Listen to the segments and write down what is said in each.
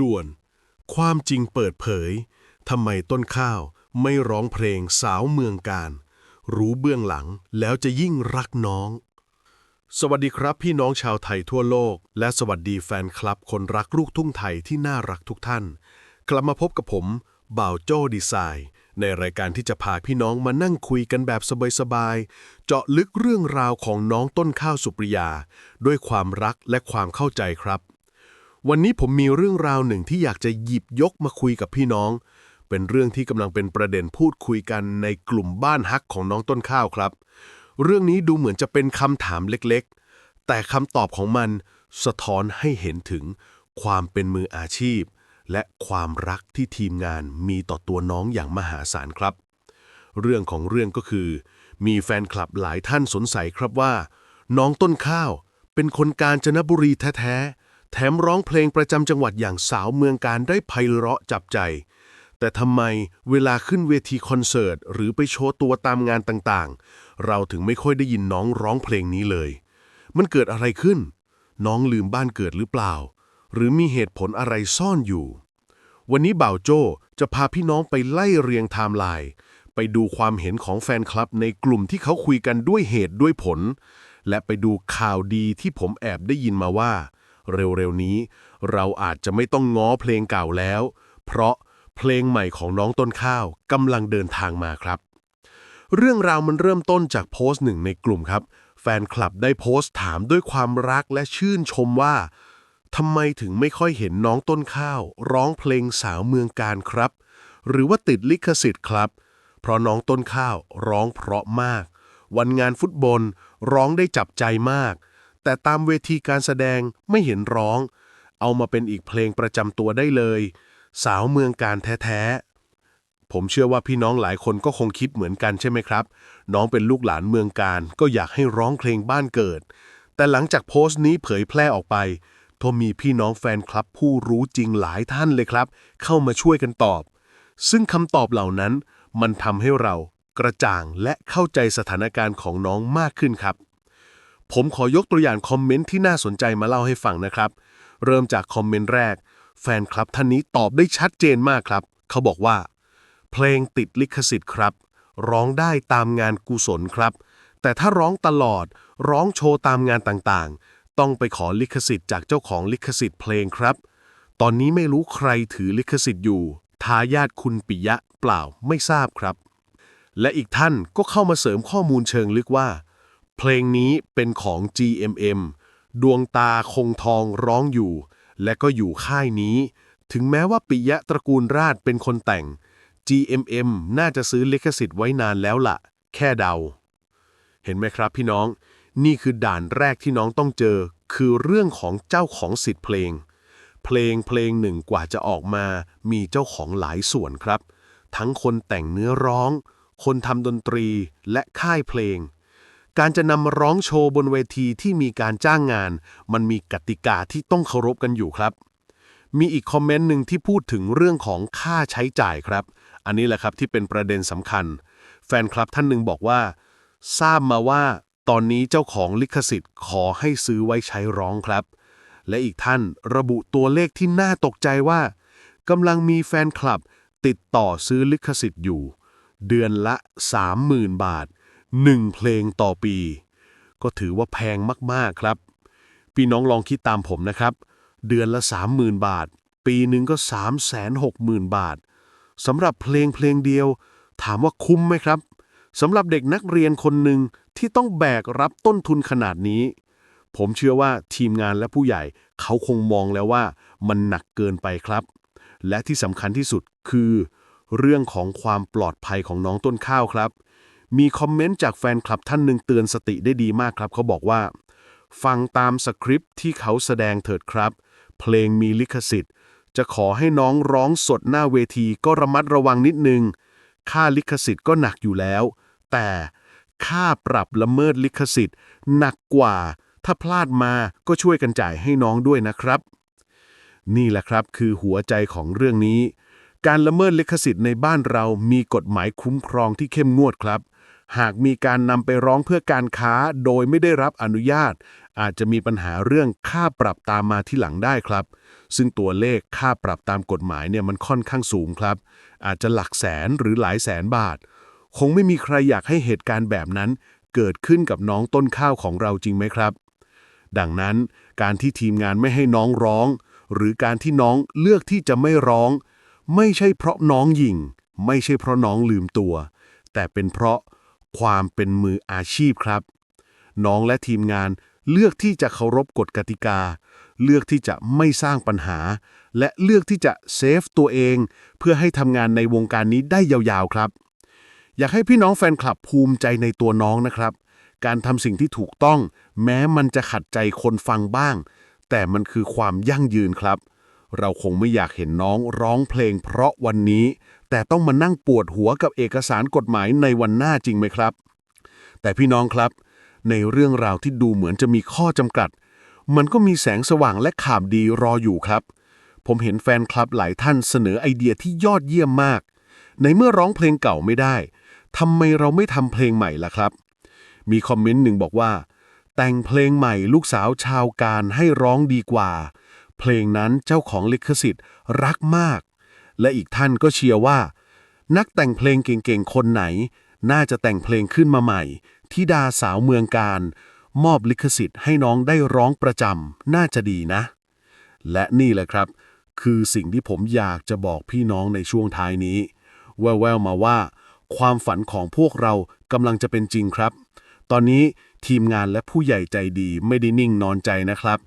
ด่วน ความจริงเปิดเผยทำไมต้นข้าวไม่ร้องเพลงสาวเมืองการ รู้เบื้องหลังแล้วจะยิ่งรักน้อง สวัสดีครับพี่น้องชาวไทยทั่วโลก และสวัสดีแฟนคลับคนรักลูกทุ่งไทยที่น่ารักทุกท่าน กลับมาพบกับผมบ่าวโจ้ดีไซน์ ในรายการที่จะพาพี่น้องมานั่งคุยกันแบบสบายๆเจาะลึกเรื่องราวของน้องต้นข้าวสุปริยา ด้วยความรักและความเข้าใจครับ วันนี้ผมมีเรื่องราวหนึ่งที่อยากจะหยิบยกมาคุยกับพี่น้อง เป็นเรื่องที่กำลังเป็นประเด็นพูดคุยกันในกลุ่มบ้านฮักของน้องต้นข้าวครับ เรื่องนี้ดูเหมือนจะเป็นคำถามเล็กๆ แต่คำตอบของมันสะท้อนให้เห็นถึงความเป็นมืออาชีพ และความรักที่ทีมงานมีต่อตัวน้องอย่างมหาศาลครับ เรื่องของเรื่องก็คือ มีแฟนคลับหลายท่านสงสัยครับว่า น้องต้นข้าวเป็นคนกาญจนบุรีแท้ๆ แถมร้องเพลงประจำจังหวัดอย่างสาวเมืองการได้ไพเราะจับใจ แต่ทำไมเวลาขึ้นเวทีคอนเสิร์ต หรือไปโชว์ตัวตามงานต่างๆ เราถึงไม่ค่อยได้ยินน้องร้องเพลงนี้เลย มันเกิดอะไรขึ้น น้องลืมบ้านเกิดหรือเปล่า หรือมีเหตุผลอะไรซ่อนอยู่ วันนี้บ่าวโจ้จะพาพี่น้องไปไล่เรียงไทม์ไลน์ไปดูความเห็นของแฟนคลับในกลุ่มที่เขาคุยกันด้วยเหตุด้วยผล และไปดูข่าวดีที่ผมแอบได้ยินมาว่า เร็วๆนี้ เราอาจจะไม่ต้องง้อเพลงเก่าแล้ว เพราะเพลงใหม่ของน้องต้นข้าวกำลังเดินทางมาครับ เรื่องราวมันเริ่มต้นจากโพสต์หนึ่งในกลุ่มครับ แฟนคลับได้โพสต์ถามด้วยความรักและชื่นชมว่าทำไมถึงไม่ค่อยเห็นน้องต้นข้าว ร้องเพลงสาวเมืองการครับ หรือว่าติดลิขสิทธิ์ครับ เพราะน้องต้นข้าวร้องเพราะมาก วันงานฟุตบอลร้องได้จับใจมาก แต่ตามเวทีการแสดงไม่เห็นร้อง เอามาเป็นอีกเพลงประจำตัวได้เลย สาวเมืองการแท้ๆ ผมเชื่อว่าพี่น้องหลายคนก็คงคิดเหมือนกันใช่ไหมครับ น้องเป็นลูกหลานเมืองการก็อยากให้ร้องเพลงบ้านเกิด แต่หลังจากโพสต์นี้เผยแพร่ออกไปก็มีพี่น้องแฟนคลับผู้รู้จริงหลายท่านเลยครับ เข้ามาช่วยกันตอบ ซึ่งคำตอบเหล่านั้น มันทำให้เรากระจ่างและเข้าใจสถานการณ์ของน้องมากขึ้นครับ ผมขอยกตัวอย่างคอมเมนต์ที่น่าสนใจมาเล่าให้ฟังนะครับ เริ่มจากคอมเมนต์แรก แฟนคลับท่านนี้ตอบได้ชัดเจนมากครับ เขาบอกว่า เพลงติดลิขสิทธิ์ครับ ร้องได้ตามงานกุศลครับ แต่ถ้าร้องตลอด ร้องโชว์ตามงานต่างๆ ต้องไปขอลิขสิทธิ์จากเจ้าของลิขสิทธิ์เพลงครับ ตอนนี้ไม่รู้ใครถือลิขสิทธิ์อยู่ทายาทคุณปิยะเปล่าไม่ทราบครับ และอีกท่านก็เข้ามาเสริมข้อมูลเชิงลึกว่า เพลงนี้เป็นของ GMM ดวงตาคงทองร้องอยู่ และก็อยู่ค่ายนี้ ถึงแม้ว่าปิยะตระกูลราชเป็นคนแต่ง GMM น่าจะซื้อลิขสิทธิ์ไว้นานแล้วละ่ะ แค่เดา เห็นไหมครับพี่น้อง นี่คือด่านแรกที่น้องต้องเจอ คือเรื่องของเจ้าของสิทธิ์เพลง เพลงเพลงหนึ่งกว่าจะออกมา มีเจ้าของหลายส่วนครับ ทั้งคนแต่งเนื้อร้อง คนทำดนตรีและค่ายเพลง การจะนำร้องโชว์บนเวทีที่มีการจ้างงาน มันมีกติกาที่ต้องเคารพกันอยู่ครับ มีอีกคอมเมนต์หนึ่งที่พูดถึงเรื่องของค่าใช้จ่ายครับ อันนี้แหละครับที่เป็นประเด็นสำคัญ แฟนคลับท่านหนึ่งบอกว่า ทราบมาว่า ตอนนี้เจ้าของลิขสิทธิ์ขอให้ซื้อไว้ใช้ร้องครับ และอีกท่านระบุตัวเลขที่น่าตกใจว่ากำลังมีแฟนคลับติดต่อซื้อลิขสิทธิ์อยู่ เดือนละ 30,000 บาท 1 เพลงต่อปี ก็ถือว่าแพงมากๆครับ พี่น้องลองคิดตามผมนะครับ เดือนละ 30,000 บาท ปีหนึ่งก็ 360,000 บาทสำหรับเพลงเพลงเดียว ถามว่าคุ้มไหมครับสำหรับเด็กนักเรียนคนหนึ่งที่ต้องแบกรับต้นทุนขนาดนี้ ผมเชื่อว่าทีมงานและผู้ใหญ่ เขาคงมองแล้วว่ามันหนักเกินไปครับ และที่สำคัญที่สุดคือ เรื่องของความปลอดภัยของน้องต้นข้าวครับ มีคอมเมนต์จากแฟนคลับท่านหนึ่งเตือนสติได้ดีมากครับ เขาบอกว่า ฟังตามสคริปต์ที่เขาแสดงเถิดครับ เพลงมีลิขสิทธิ์ จะขอให้น้องร้องสดหน้าเวทีก็ระมัดระวังนิดนึง ค่าลิขสิทธิ์ก็หนักอยู่แล้ว แต่ค่าปรับละเมิดลิขสิทธิ์ หนักกว่า ถ้าพลาดมาก็ช่วยกันจ่ายให้น้องด้วยนะครับ นี่แหละครับคือหัวใจของเรื่องนี้การละเมิดลิขสิทธิ์ในบ้านเรามีกฎหมายคุ้มครองที่เข้มงวดครับ หากมีการนำไปร้องเพื่อการค้าโดยไม่ได้รับอนุญาต อาจจะมีปัญหาเรื่องค่าปรับตามมาที่หลังได้ครับ ซึ่งตัวเลขค่าปรับตามกฎหมายเนี่ยมันค่อนข้างสูงครับ อาจจะหลักแสนหรือหลายแสนบาท คงไม่มีใครอยากให้เหตุการณ์แบบนั้น เกิดขึ้นกับน้องต้นข้าวของเราจริงไหมครับ ดังนั้นการที่ทีมงานไม่ให้น้องร้อง หรือการที่น้องเลือกที่จะไม่ร้อง ไม่ใช่เพราะน้องหยิ่ง ไม่ใช่เพราะน้องลืมตัว แต่เป็นเพราะ ความเป็นมืออาชีพครับ น้องและทีมงานเลือกที่จะเคารพกฎกติกา เลือกที่จะไม่สร้างปัญหา และเลือกที่จะเซฟตัวเอง เพื่อให้ทำงานในวงการนี้ได้ยาวๆครับ อยากให้พี่น้องแฟนคลับภูมิใจในตัวน้องนะครับ การทำสิ่งที่ถูกต้อง แม้มันจะขัดใจคนฟังบ้าง แต่มันคือความยั่งยืนครับ เราคงไม่อยากเห็นน้องร้องเพลงเพราะวันนี้ แต่ต้องมานั่งปวดหัวกับเอกสารกฎหมายในวันหน้าจริงไหมครับ แต่พี่น้องครับ ในเรื่องราวที่ดูเหมือนจะมีข้อจำกัด มันก็มีแสงสว่างและข่าวดีรออยู่ครับ ผมเห็นแฟนคลับหลายท่านเสนอไอเดียที่ยอดเยี่ยมมาก ในเมื่อร้องเพลงเก่าไม่ได้ทำไมเราไม่ทำเพลงใหม่ล่ะครับ มีคอมเมนต์หนึ่งบอกว่า แต่งเพลงใหม่ลูกสาวชาวการให้ร้องดีกว่า เพลงนั้นเจ้าของลิขสิทธิ์รักมาก และอีกท่านก็เชียร์ว่า นักแต่งเพลงเก่งๆ คนไหน น่าจะแต่งเพลงขึ้นมาใหม่ที่ดาสาวเมืองการ มอบลิขสิทธิ์ให้น้องได้ร้องประจำน่าจะดีนะ และนี่แหละครับ คือสิ่งที่ผมอยากจะบอกพี่น้องในช่วงท้ายนี้ แววๆมาว่า ความฝันของพวกเรากำลังจะเป็นจริงครับ ตอนนี้ ทีมงานและผู้ใหญ่ใจดีไม่ได้นิ่งนอนใจนะครับ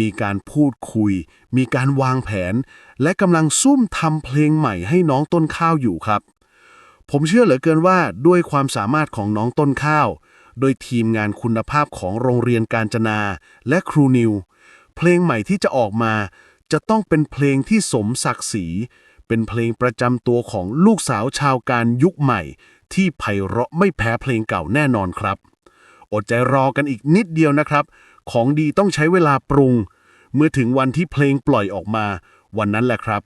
มีการพูดคุย มีการวางแผน และกำลังซุ่มทำเพลงใหม่ให้น้องต้นข้าวอยู่ครับ ผมเชื่อเหลือเกินว่าด้วยความสามารถของน้องต้นข้าว โดยทีมงานคุณภาพของโรงเรียนการจนาและครูนิว เพลงใหม่ที่จะออกมา จะต้องเป็นเพลงที่สมศักดิ์ศรี เป็นเพลงประจำตัวของลูกสาวชาวการยุคใหม่ ที่ไพเราะไม่แพ้เพลงเก่าแน่นอนครับ อดใจรอกันอีกนิดเดียวนะครับ ของดีต้องใช้เวลาปรุง เมื่อถึงวันที่เพลงปล่อยออกมา วันนั้นแหละครับ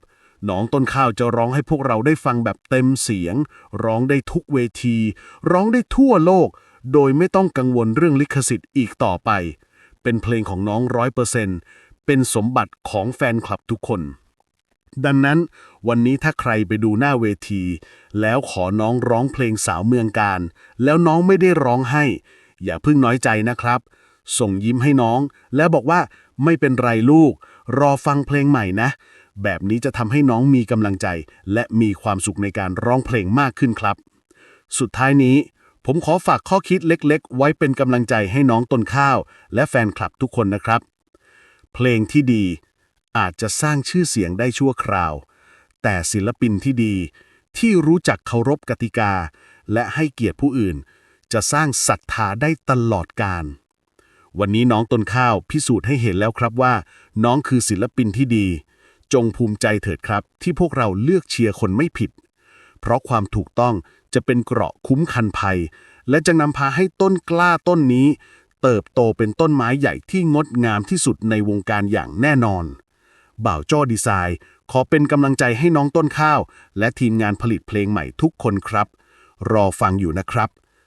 น้องต้นข้าวจะร้องให้พวกเราได้ฟังแบบเต็มเสียง ร้องได้ทุกเวที ร้องได้ทั่วโลก โดยไม่ต้องกังวลเรื่องลิขสิทธิ์อีกต่อไป เป็นเพลงของน้องร้อยเปอร์เซ็นต์เป็นสมบัติของแฟนคลับทุกคน ดังนั้นวันนี้ถ้าใครไปดูหน้าเวที แล้วขอน้องร้องเพลงสาวเมืองการ แล้วน้องไม่ได้ร้องให้ อย่าเพิ่งน้อยใจนะครับ ส่งยิ้มให้น้อง แล้วบอกว่าไม่เป็นไรลูก รอฟังเพลงใหม่นะ แบบนี้จะทำให้น้องมีกำลังใจ และมีความสุขในการร้องเพลงมากขึ้นครับ สุดท้ายนี้ ผมขอฝากข้อคิดเล็กๆ ไว้เป็นกำลังใจให้น้องต้นข้าว และแฟนคลับทุกคนนะครับ เพลงที่ดี อาจจะสร้างชื่อเสียงได้ชั่วคราว แต่ศิลปินที่ดีที่รู้จักเคารพกติกา และให้เกียรติผู้อื่น จะสร้างศรัทธาได้ตลอดกาลวันนี้น้องต้นข้าวพิสูจน์ให้เห็นแล้วครับว่า น้องคือศิลปินที่ดี จงภูมิใจเถิดครับ ที่พวกเราเลือกเชียร์คนไม่ผิด เพราะความถูกต้องจะเป็นเกราะคุ้มคันภัย และจะนำพาให้ต้นกล้าต้นนี้ เติบโตเป็นต้นไม้ใหญ่ที่งดงามที่สุดในวงการอย่างแน่นอน บ่าวจ้อดีไซน์ ขอเป็นกำลังใจให้น้องต้นข้าว และทีมงานผลิตเพลงใหม่ทุกคนครับ รอฟังอยู่นะครับ